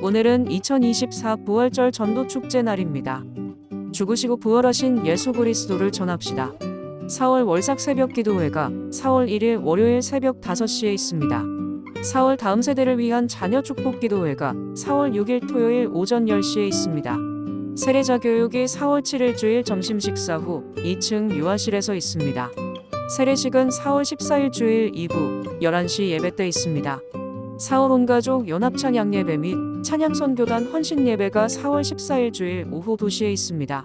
오늘은 2024 부활절 전도 축제 날입니다. 죽으시고 부활하신 예수 그리스도를 전합시다. 4월 월삭 새벽 기도회가 4월 1일 월요일 새벽 5시에 있습니다. 4월 다음 세대를 위한 자녀 축복 기도회가 4월 6일 토요일 오전 10시에 있습니다. 세례자 교육이 4월 7일 주일 점심 식사 후 2층 유아실에서 있습니다. 세례식은 4월 14일 주일 2부 11시 예배 때 있습니다. 4월 온가족 연합찬양 예배 및 찬양선교단 헌신 예배가 4월 14일 주일 오후 2시에 있습니다.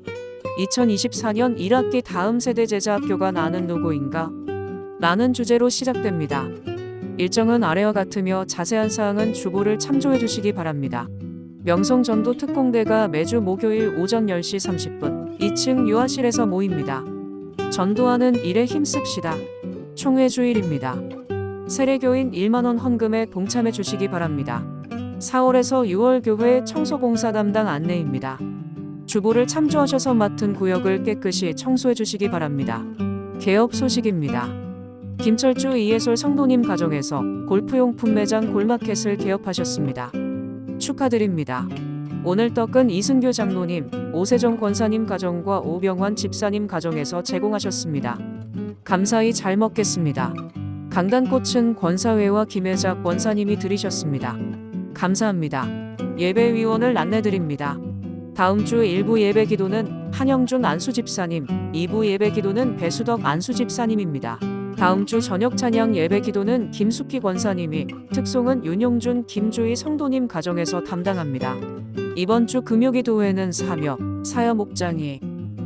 2024년 1학기 다음 세대 제자 학교가 나는 누구인가? 라는 주제로 시작됩니다. 일정은 아래와 같으며 자세한 사항은 주보를 참조해 주시기 바랍니다. 명성전도 특공대가 매주 목요일 오전 10시 30분 2층 유아실에서 모입니다. 전도하는 일에 힘씁시다. 총회 주일입니다. 세례교인 1만원 헌금에 동참해 주시기 바랍니다. 4월에서 6월 교회 청소공사 담당 안내입니다. 주보를 참조하셔서 맡은 구역을 깨끗이 청소해 주시기 바랍니다. 개업 소식입니다. 김철주 이예솔 성도님 가정에서 골프용품 매장 골마켓을 개업하셨습니다. 축하드립니다. 오늘 떡은 이승교 장로님, 오세정 권사님 가정과 오병환 집사님 가정에서 제공하셨습니다. 감사히 잘 먹겠습니다. 강단꽃은 권사회와 김혜작 원사님이 드리셨습니다. 감사합니다. 예배위원을 안내드립니다. 다음 주 1부 예배 기도는 한영준 안수집사님, 2부 예배 기도는 배수덕 안수집사님입니다. 다음 주 저녁 찬양 예배 기도는 김숙희 권사님이, 특송은 윤용준 김주희 성도님 가정에서 담당합니다. 이번 주 금요 기도회는 사며, 사여 목장이,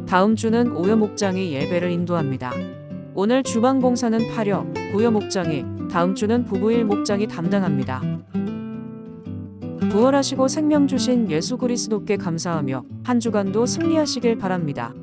다음 주는 오여 목장이 예배를 인도합니다. 오늘 주방 봉사는 파려, 구여 목장이, 다음 주는 부부일 목장이 담당합니다. 부활하시고 생명 주신 예수 그리스도께 감사하며 한 주간도 승리하시길 바랍니다.